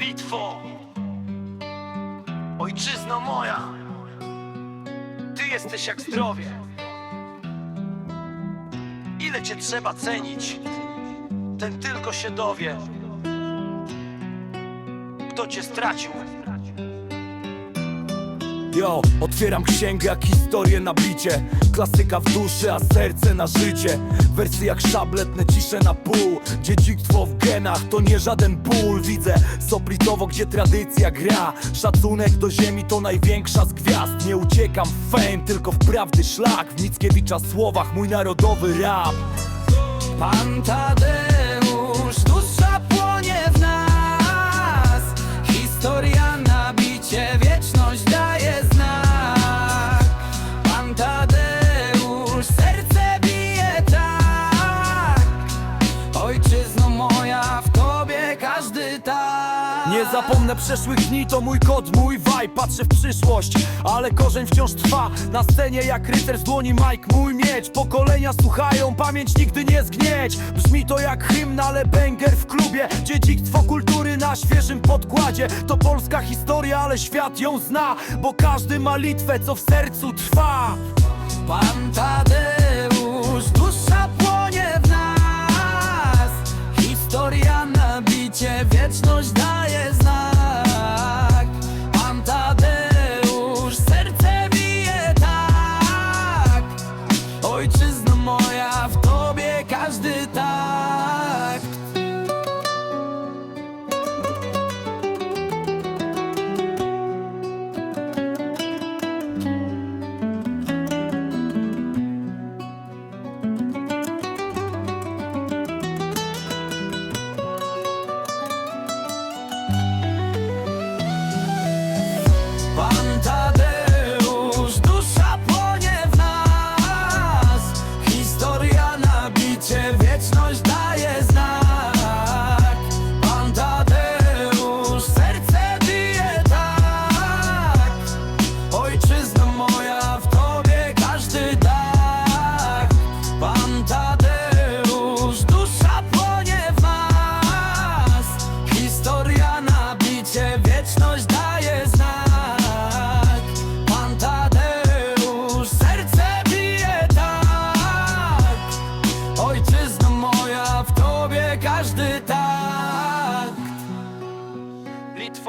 Litwo, ojczyzno moja, ty jesteś jak zdrowie. Ile cię trzeba cenić, ten tylko się dowie, kto cię stracił. Yo, otwieram księgę jak historię na bicie. Klasyka w duszy, a serce na życie. Wersy jak szabletne, cisze na pół. Dziedzictwo w genach, to nie żaden ból. Widzę Soplitowo, gdzie tradycja gra. Szacunek do ziemi to największa z gwiazd. Nie uciekam w fame, tylko w prawdy szlak. W Mickiewicza słowach mój narodowy rap. Pan Tadeusz, zapomnę przeszłych dni, to mój kod, mój vibe Patrzę w przyszłość, ale korzeń wciąż trwa. Na scenie jak rycerz z dłoni Mike, mój miecz. Pokolenia słuchają, pamięć nigdy nie zgnieć. Brzmi to jak hymn, ale banger w klubie. Dziedzictwo kultury na świeżym podkładzie. To polska historia, ale świat ją zna Bo każdy ma Litwę, co w sercu trwa. Pan Tadeusz,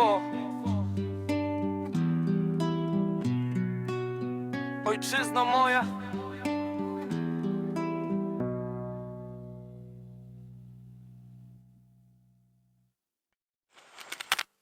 Litwo, ojczyzno moja,